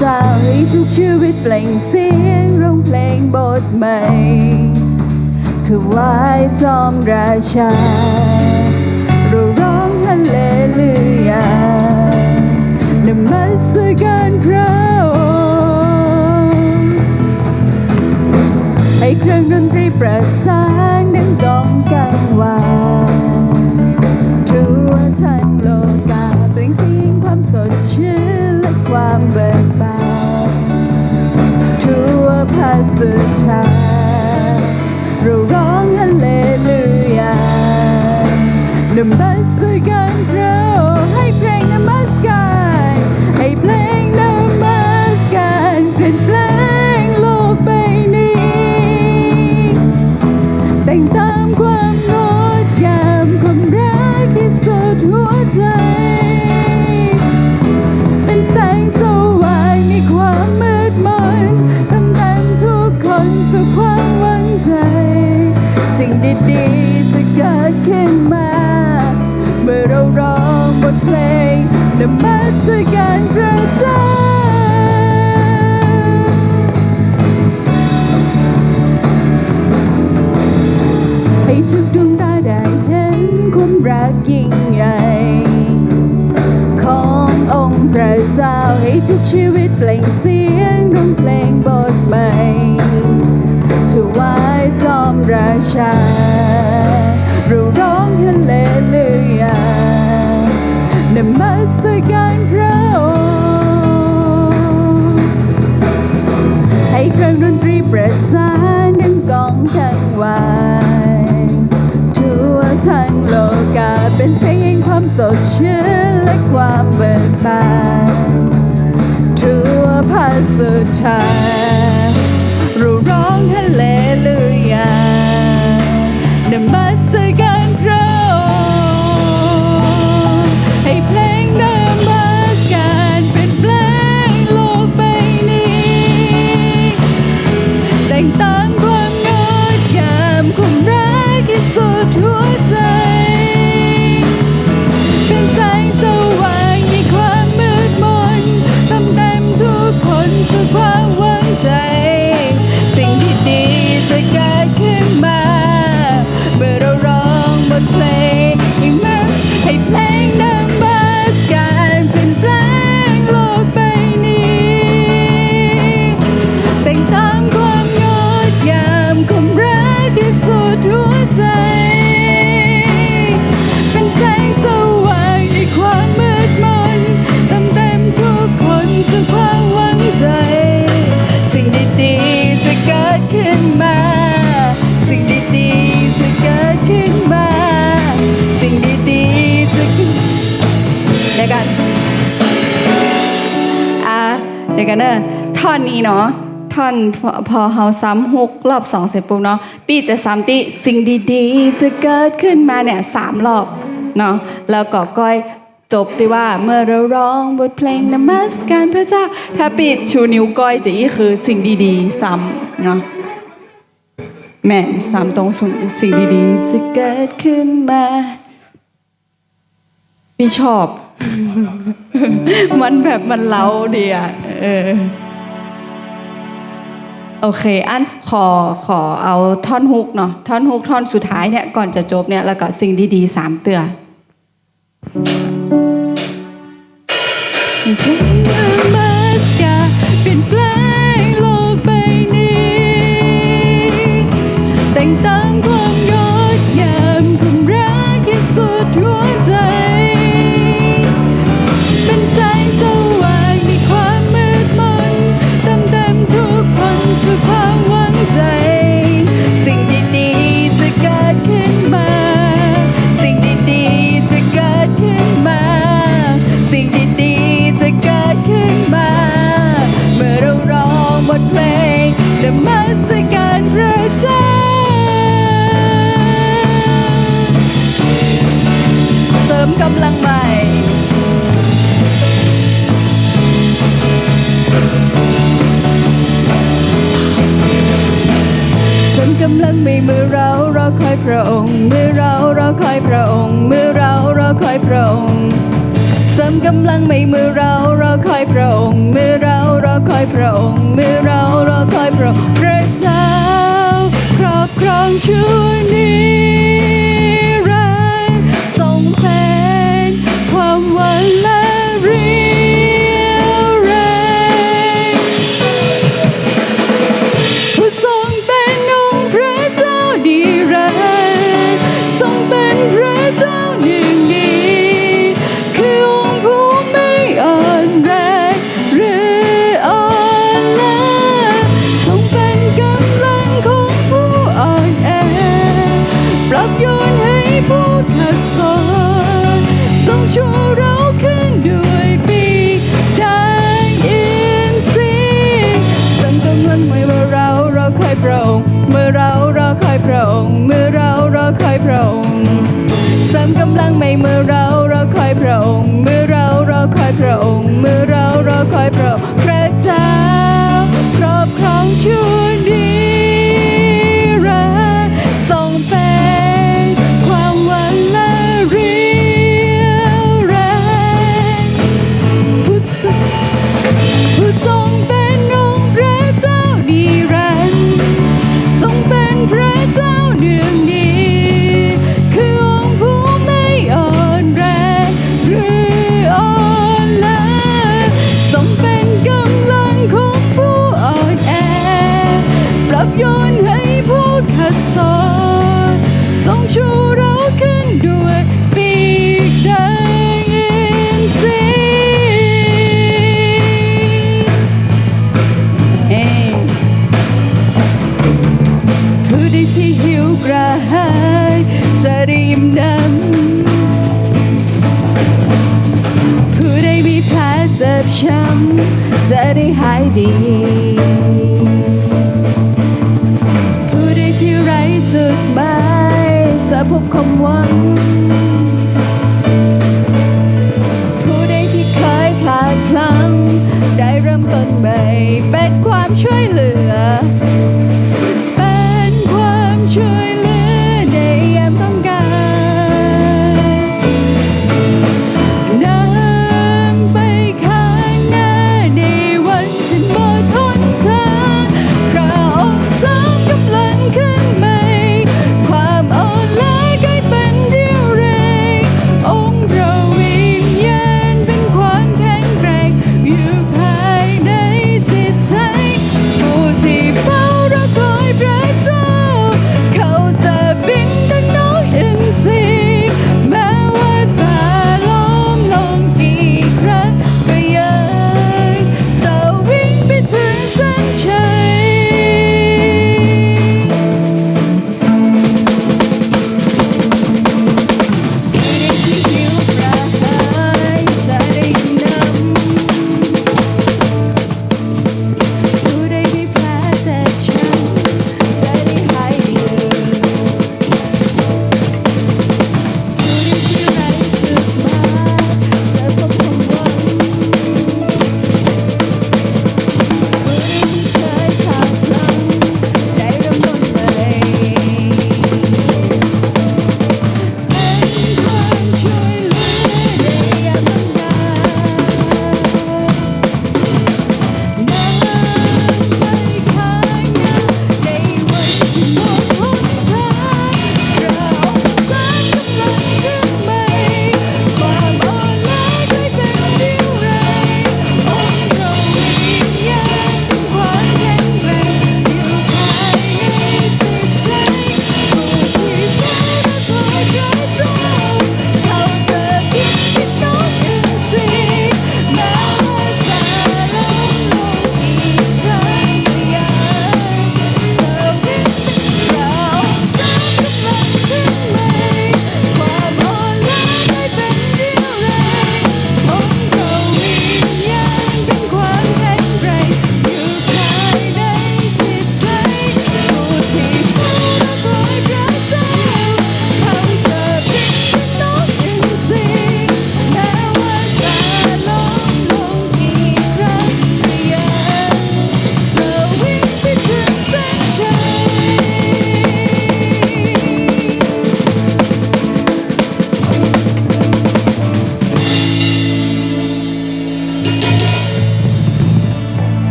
สายทุกชีวิตเปล่งเสียงร้องเพลงบทใหม่ถวายจอมราชาเราร้องฮันเลลูยานมัสการพระองค์ให้เครื่องดนตรีประสาน ทุกชีวิตเปล่งเสียงรุ่นเพลงบทใหม่ถวายจอมราชา ficar. กันเด้อท่อนนี้เนาะท่อนพอเฮาซ้ำหกรอบสองเสร็จปุ๊บเนาะปีจะซ้ำตีสิ่งดีๆ จะเกิดขึ้นมาเนี่ยสามรอบเนาะแล้วก็ก้อยจบที่ว่าเมื่อเราร้องบทเพลงนมัสการพระเจ้า ถ้าปีชูนิ้วก้อยจะนี่คือสิ่งดีๆ ซ้ำเนาะแม่นซ้ำตรงส่วนสิ่งดีๆ จะเกิดขึ้นมาพี่ชอบ มันแบบมันเล้าดีอะเออโอเค อันขอขอเอาท่อนฮุกเนาะท่อนฮุกท่อนสุดท้ายเนี่ยก่อนจะจบเนี่ยแล้วก็สิ่งดีๆสามเตือตั้งความยอดยา รอคอยพระองค์ เมื่อเรารอคอยพระองค์ เมื่อเรารอคอยพระองค์เสริมกำลังไม่เมื่อเรารอคอยพระองค์ เมื่อเรารอคอยพระองค์ เมื่อเรารอคอยพระองค์พระเจ้าครอบครองช่วย อเมื่อเรารอคอยพระองค์เมื่อเรารอคอยพระองค์เสริมกำลังไม่เมื่อเรารอคอยพระองค์เมื่อเรารอคอยพระองค์เมื่อเรารอคอยพระองค์พระเจ้าครอบครองชั่วนิ ดีผู้ใดที่ไร้จุดหมายจะพบความหวัง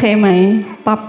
เคไหมปั๊บ